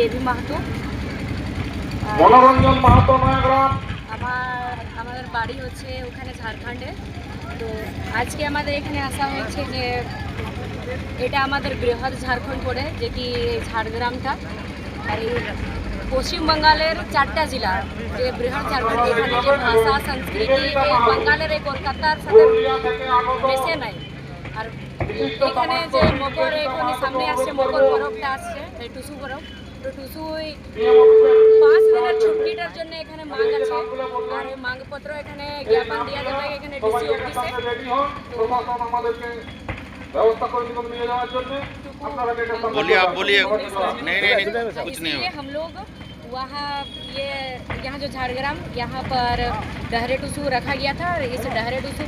Baby Mahato. Manoranjan Mahato Nayagram. আমার আমাদের বাড়ি হচ্ছে ওখানে ঝাড়খণ্ডে। তো আজকে আমাদের এখানে আসা হয়েছে যে এটা আমাদের বৃহৎ ঝাড়খণ্ড পড়ে যে কি ঝাড়গ্রামটা। আর এই পশ্চিমবঙ্গের চারটা জেলা যে বৃহৎ ঝাড়খণ্ড। এখানে যে ভাষা সংস্কৃতি বাঙ্গালের এই কলকাতার সাথে মেশে নাই। আর এখানে যে মকর এখানে সামনে আসছে মকর পরবটা আসছে এই টুসু পরব। তো টুসু ওই পাঁচ দিনের ছুটিটার জন্য এখানে মাং আছে আর এই মাংপত্র এখানে জ্ঞাপন দেওয়া যাবে এখানে ডিসি অফিসে রেডি হন প্রশাসন আমাদেরকে ব্যবস্থা করে দিবেন নিয়ে যাওয়ার জন্য আপনারা গেটের সামনে बोलिए आप बोलिए चले आइए। नहीं नहीं नहीं कुछ नहीं इसलिए होगा हम लोग वहाँ ये यहाँ जो झाड़ग्राम यहाँ पर डहरे टूसू रखा गया था और इस डहरे टूसू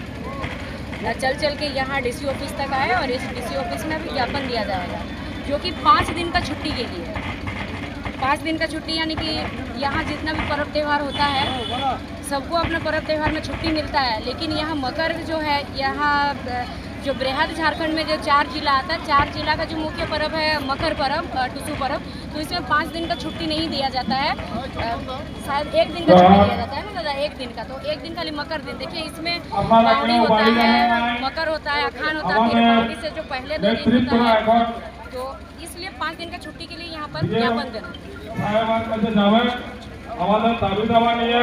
चल चल के यहाँ डीसी ऑफिस तक आए और इस डीसी ऑफिस में भी ज्ञापन दिया जाएगा जो कि पाँच दिन का छुट्टी के लिए है पाँच दिन का छुट्टी यानी कि यहाँ जितना भी पर्व त्यौहार होता है सबको अपने पर्व त्यौहार में छुट्टी मिलता है। लेकिन यहाँ मकर जो है यहाँ जो बृहद झारखंड में जो चार जिला आता है चार जिला का जो मुख्य पर्व है मकर पर्व टुसु पर्व तो इसमें पाँच दिन का छुट्टी नहीं दिया जाता है। शायद एक दिन का छुट्टी दिया जाता है ना दादा एक दिन का तो एक दिन खाली मकर दिन। देखिए इसमें बावड़ी होता है मकर होता है अखान होता है फिर बावड़ी से जो पहले दो दिन होता है तो इसलिए पाँच दिन का छुट्टी के लिए यहाँ पर ज्ञापन देना সাহেবার কাছে যাবেন আমাদের দাবি দাবা নিয়ে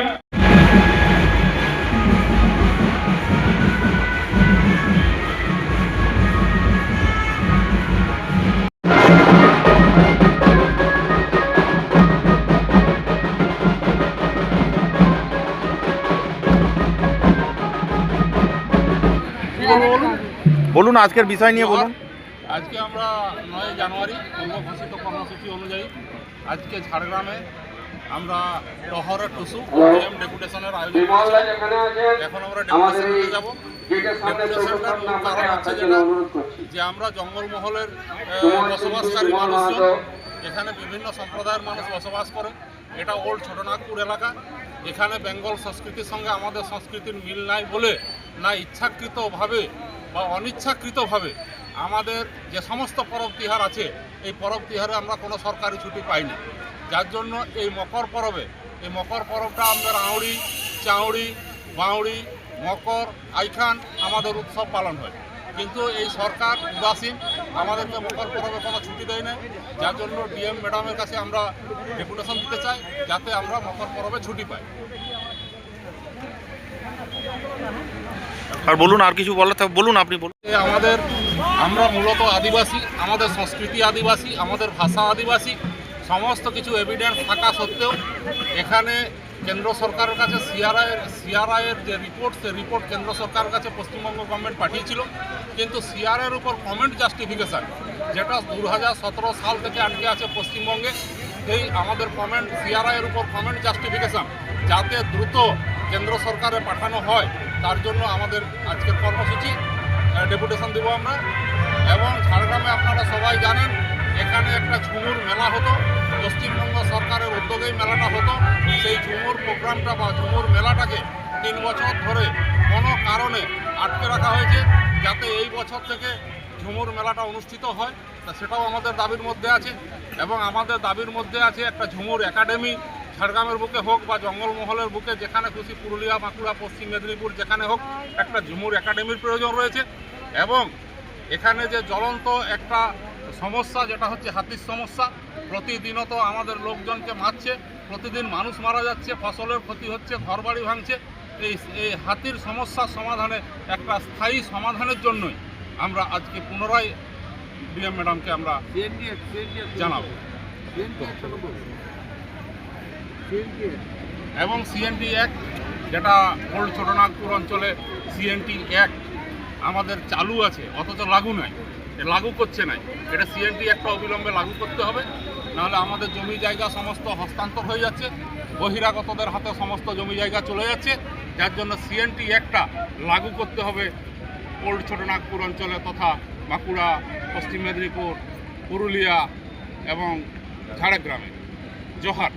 বলুন আজকের বিষয় নিয়ে বলুন আজকে আমরা নয় জানুয়ারি পূর্ব ঘোষিত কর্মসূচি অনুযায়ী আজকে ঝাড়গ্রামে আমরা টহরে টুসু ডিএম ডেপুটেশনের আয়োজন এখন আমরা ডেপুটেশনে যাব। ডেপুটেশনটার মূল কারণ হচ্ছে যেটা যে আমরা জঙ্গলমহলের বসবাসকারী মানুষজন এখানে বিভিন্ন সম্প্রদায়ের মানুষ বসবাস করে। এটা ওল্ড ছোটনাগপুর এলাকা। এখানে বেঙ্গল সংস্কৃতির সঙ্গে আমাদের সংস্কৃতির মিল নাই বলে না ইচ্ছাকৃতভাবে বা অনিচ্ছাকৃতভাবে আমাদের যে সমস্ত পরব তিহার আছে এই পরব তিহারে আমরা কোনো সরকারি ছুটি পাইনি। যার জন্য এই মকর পরবে। এই মকর পরবটা আমাদের আউড়ি চাউড়ি, বাউড়ি, মকর, আইখান আমাদের উৎসব পালন হয়। কিন্তু এই সরকার উদাসীন, আমাদেরকে মকর পরবে কোনো ছুটি দেয় না যার জন্য ডিএম ম্যাডামের কাছে আমরা ডেপুটেশন দিতে চাই, যাতে আমরা মকর পরবে ছুটি পাই। আর বলুন, আর কিছু বলার থাকলে বলুন আপনি, বলুন। আমাদের, আমরা মূলত আদিবাসী, আমাদের সংস্কৃতি আদিবাসী, আমাদের ভাষা আদিবাসী, সমস্ত কিছু এভিডেন্স থাকা সত্ত্বেও এখানে কেন্দ্র সরকারের কাছে সিআরআইয়ের সিআরআইয়ের যে রিপোর্ট সে রিপোর্ট কেন্দ্র সরকারের কাছে পশ্চিমবঙ্গ গভর্নমেন্ট পাঠিয়েছিল। কিন্তু সিআরআইয়ের উপর কমেন্ট জাস্টিফিকেশান যেটা দু হাজার সতেরো সাল থেকে আটকে আছে পশ্চিমবঙ্গে, এই আমাদের কমেন্ট সিআরআইয়ের উপর কমেন্ট জাস্টিফিকেশান যাতে দ্রুত কেন্দ্র সরকারে পাঠানো হয়। তার জন্য আমাদের আজকের কর্মসূচি ডেপুটেশন দেবো আমরা। এবং ঝাড়গ্রামে আপনারা সবাই জানেন, এখানে একটা ঝুমুর মেলা হতো। পশ্চিমবঙ্গ সরকারের উদ্যোগেই মেলাটা হতো। সেই ঝুমুর প্রোগ্রামটা বা ঝুমুর মেলাটাকে তিন বছর ধরে কোনো কারণে আটকে রাখা হয়েছে, যাতে এই বছর থেকে ঝুমুর মেলাটা অনুষ্ঠিত হয়। তা সেটাও আমাদের দাবির মধ্যে আছে। এবং আমাদের দাবির মধ্যে আছে একটা ঝুমুর একাডেমি। ঝাড়গ্রামের বুকে হোক বা জঙ্গলমহলের বুকে যেখানে খুশি পুরুলিয়া বাঁকুড়া পশ্চিম মেদিনীপুর যেখানে হোক একটা ঝুমুর একাডেমির প্রয়োজন রয়েছে। এবং এখানে যে জ্বলন্ত একটা সমস্যা যেটা হচ্ছে হাতির সমস্যা প্রতিদিনত আমাদের লোকজনকে মারছে প্রতিদিন মানুষ মারা যাচ্ছে ফসলের ক্ষতি হচ্ছে ঘরবাড়ি ভাঙছে। এই এই হাতির সমস্যার সমাধানে একটা স্থায়ী সমাধানের জন্যই আমরা আজকে পুনরায় ডিএম ম্যাডামকে আমরা জানাব। এবং সিএনটি অ্যাক্ট যেটা ওল্ড ছোটনাগপুর অঞ্চলে সিএনটি অ্যাক্ট আমাদের চালু আছে, অথচ লাগু নাই লাগু করছে নাই এটা সিএনটি একটা অবিলম্বে লাগু করতে হবে, নাহলে আমাদের জমি জায়গা সমস্ত হস্তান্তর হয়ে যাচ্ছে, বহিরাগতদের হাতে সমস্ত জমি জায়গা চলে যাচ্ছে, যার জন্য সিএনটি একটা লাগু করতে হবে ওল্ড ছোটনাগপুর অঞ্চলে তথা বাঁকুড়া, পশ্চিম মেদিনীপুর, পুরুলিয়া এবং ঝাড়গ্রামে। জোহার।